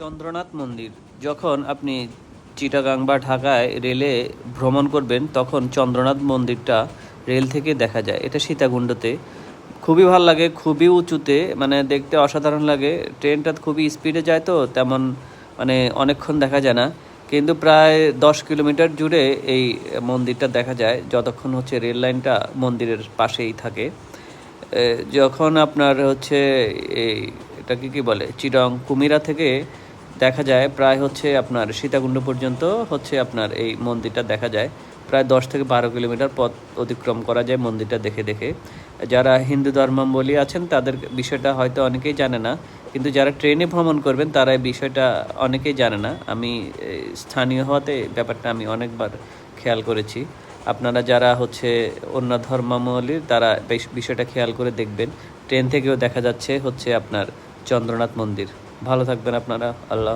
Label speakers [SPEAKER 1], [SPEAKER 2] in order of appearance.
[SPEAKER 1] চন্দ্রনাথ মন্দির। যখন আপনি চিটাগাং বা ঢাকায় রেলে ভ্রমণ করবেন, তখন চন্দ্রনাথ মন্দিরটা রেল থেকে দেখা যায়। এটা সীতাকুণ্ডতে। খুবই ভালো লাগে, খুবই উঁচুতে মানে দেখতে অসাধারণ লাগে। ট্রেনটা খুবই স্পিডে যায় তো, তেমন মানে অনেকক্ষণ দেখা যায় না। কিন্তু প্রায় দশ কিলোমিটার জুড়ে এই মন্দিরটা দেখা যায়, যতক্ষণ হচ্ছে রেল লাইনটা মন্দিরের পাশেই থাকে। যখন আপনার হচ্ছে এই, এটাকে কি বলে? চিরং কুমিরা থেকে দেখা যায় প্রায় হচ্ছে আপনার সীতাকুণ্ড পর্যন্ত হচ্ছে আপনার এই মন্দিরটা দেখা যায়। প্রায় দশ থেকে বারো কিলোমিটার পথ অতিক্রম করা যায় মন্দিরটা দেখে দেখে। যারা হিন্দু ধর্মাবলী আছেন, তাদের বিষয়টা হয়তো অনেকেই জানে না, কিন্তু যারা ট্রেনে ভ্রমণ করবেন, তারা এই বিষয়টা অনেকেই জানে না। আমি স্থানীয় হওয়াতে ব্যাপারটা আমি অনেকবার খেয়াল করেছি। আপনারা যারা হচ্ছে অন্য ধর্মাবলীর তারা বেশ বিষয়টা খেয়াল করে দেখবেন। ট্রেন থেকেও দেখা যাচ্ছে হচ্ছে আপনার চন্দ্রনাথ মন্দির। ভালো থাকবেন আপনারা। আল্লাহ